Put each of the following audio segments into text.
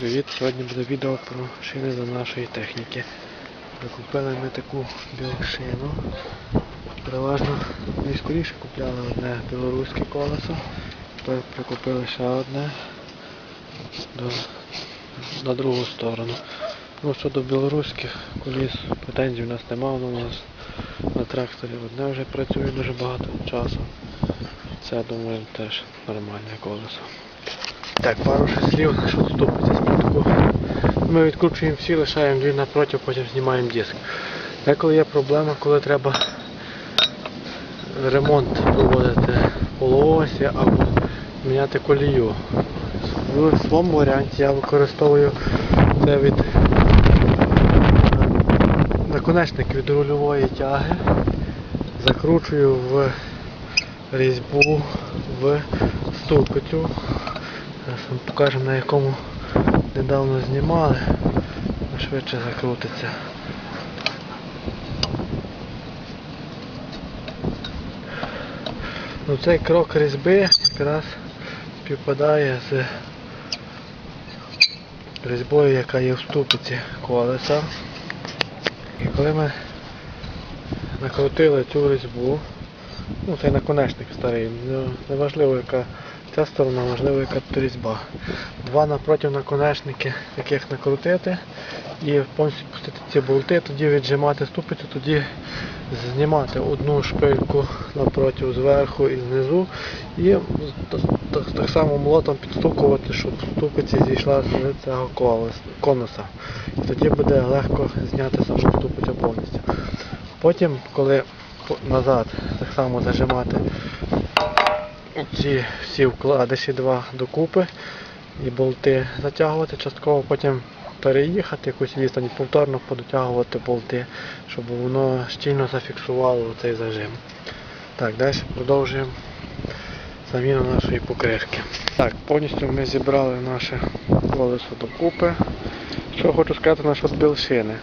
Привіт! Сьогодні буде відео про шини до нашої техніки. Прикупили ми таку білу шину. Переважно найскоріше купляли одне білоруське колесо. Тепер прикупили ще одне до, на другу сторону. Ну, щодо білоруських коліс претензій у нас немає, воно у нас на тракторі одне вже працює дуже багато часу. Це, думаю, теж нормальне колесо. Так, пару ще слів, що ступиться спочатку. Ми відкручуємо всі, лишаємо дві напроти, потім знімаємо диск. Деколи є проблема, коли треба ремонт проводити полуосі або міняти колію. В своєму варіанті я використовую це від наконечник від рульової тяги, закручую в різьбу в ступицю. Зараз вам покажемо на якому недавно знімали, швидше закрутиться. Ну, цей крок різьби якраз співпадає з різьбою, яка є в ступиці колеса. І коли ми накрутили цю різьбу, ну цей наконечник старий, неважливо яка ця сторона, важливо яка тут різьба. Два напроти наконечники, яких накрутити і повністю пустити ці болти, тоді віджимати ступицю, тоді знімати одну шпильку напроти зверху і знизу і так само молотом підстукувати, щоб ступиці зійшла з цього конуса. І тоді буде легко зняти саму ступицю повністю. Потім, коли назад так само зажимати ці всі вкладиші два докупи і болти затягувати частково, потім переїхати якусь відстань, повторно подотягувати болти, щоб воно щільно зафіксувало цей зажим. Так, далі продовжуємо заміну нашої покришки. Так, повністю ми зібрали наше колесо докупи. Що хочу сказати насчет білшини.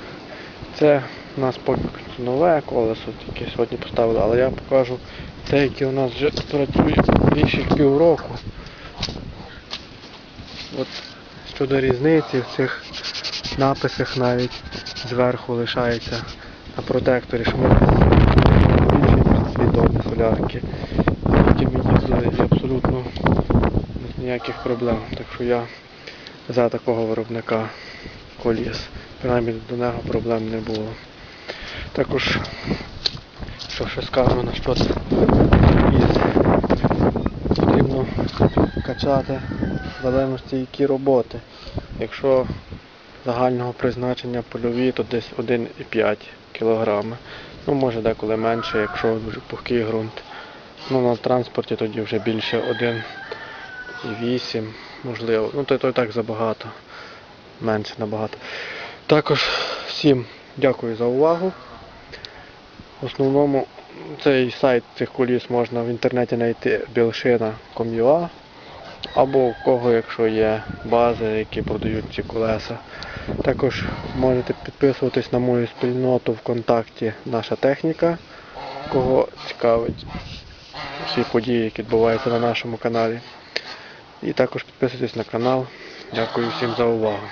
Це у нас поки що нове колесо, тільки сьогодні поставили, але я покажу те, яке у нас вже працює більше півроку. От щодо різниці в цих написах навіть зверху лишається на протекторі шмат більший свідомі солярки. Які ми їздили абсолютно ніяких проблем. Так що я за такого виробника коліс. Принаймні до нього проблем не було. Також, що ще скажу на що із потрібно качати в залежності які роботи. Якщо загального призначення польові, то десь 1,5 кг. Ну, може деколи менше, якщо дуже пухкий ґрунт. Ну, на транспорті тоді вже більше 1,8 можливо. Ну, то, то і так забагато. Менше набагато. Також всім дякую за увагу. В основному цей сайт цих коліс можна в інтернеті знайти білшина.com.ua або у кого, якщо є бази, які продають ці колеса. Також можете підписуватись на мою спільноту ВКонтакті Наша техніка, кого цікавить всі події, які відбуваються на нашому каналі. І також підписуйтесь на канал. Дякую всім за увагу.